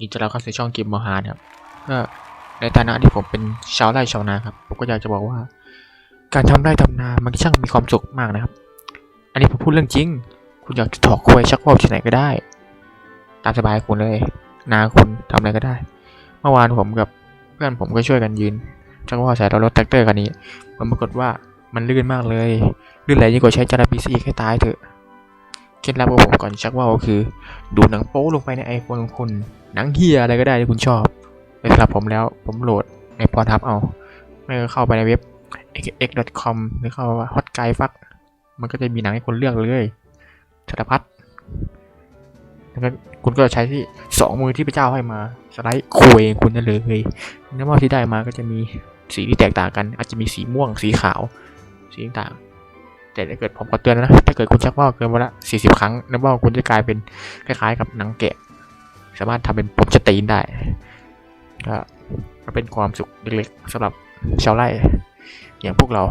ยินดีต้อนรับเข้าสู่ช่องเกมมอฮาร์ครับก็ในฐานะที่ผมเป็นชาวไร่ชาวนาครับผมก็อยากจะบอกว่า การทำไร่ทำนามันช่างมีความสุขมากนะครับ อันนี้ผมพูดเรื่องจริง คุณอยากจะถอกควยชักว่าวที่ไหนก็ได้ ตามสบายคุณเลย นาคุณทำอะไรก็ได้ เมื่อวานผมกับเพื่อนผมก็ช่วยกันยืนชักว่าวใส่รถแท็กเตอร์คันนี้มันปรากฏว่ามันลื่นมากเลยลื่นไหลยิ่งกว่าใช้จาราบีซีให้ตายเถอะเคล็ดลับของผมก่อนชักว่าวก็คือ ดูหนังโป๊ลงไปใน iPhone ของคุณ หนังเฮียอะไรก็ได้ที่คุณชอบแต่สำหรับผมแล้วผมโหลดในพอทับเอาไม่ก็เข้าไปในเว็บ x.com หรือเข้าว่า hot guy fuck มันก็จะมีหนังให้คุณเลือกเลยสารพัดแล้วก็คุณก็ใช้ที่สองมือที่พระเจ้าให้มาสไลด์คุยเองคุณได้เลยน้ำมันที่ได้มาก็จะมีสีที่แตกต่างกัน อาจจะมีสีม่วงสีขาว สีต่างแต่ถ้าเกิดผมขอเตือนนะ ถ้าเกิดคุณชักว่าวเกินวันละ40 ครั้งน้ำว่าคุณจะกลายเป็นคล้ายๆ กับหนังแกะ สามารถทำเป็นผมจะตีนได้ก็เป็นความสุขเล็กๆสำหรับชาวไร่อย่างพวกเรา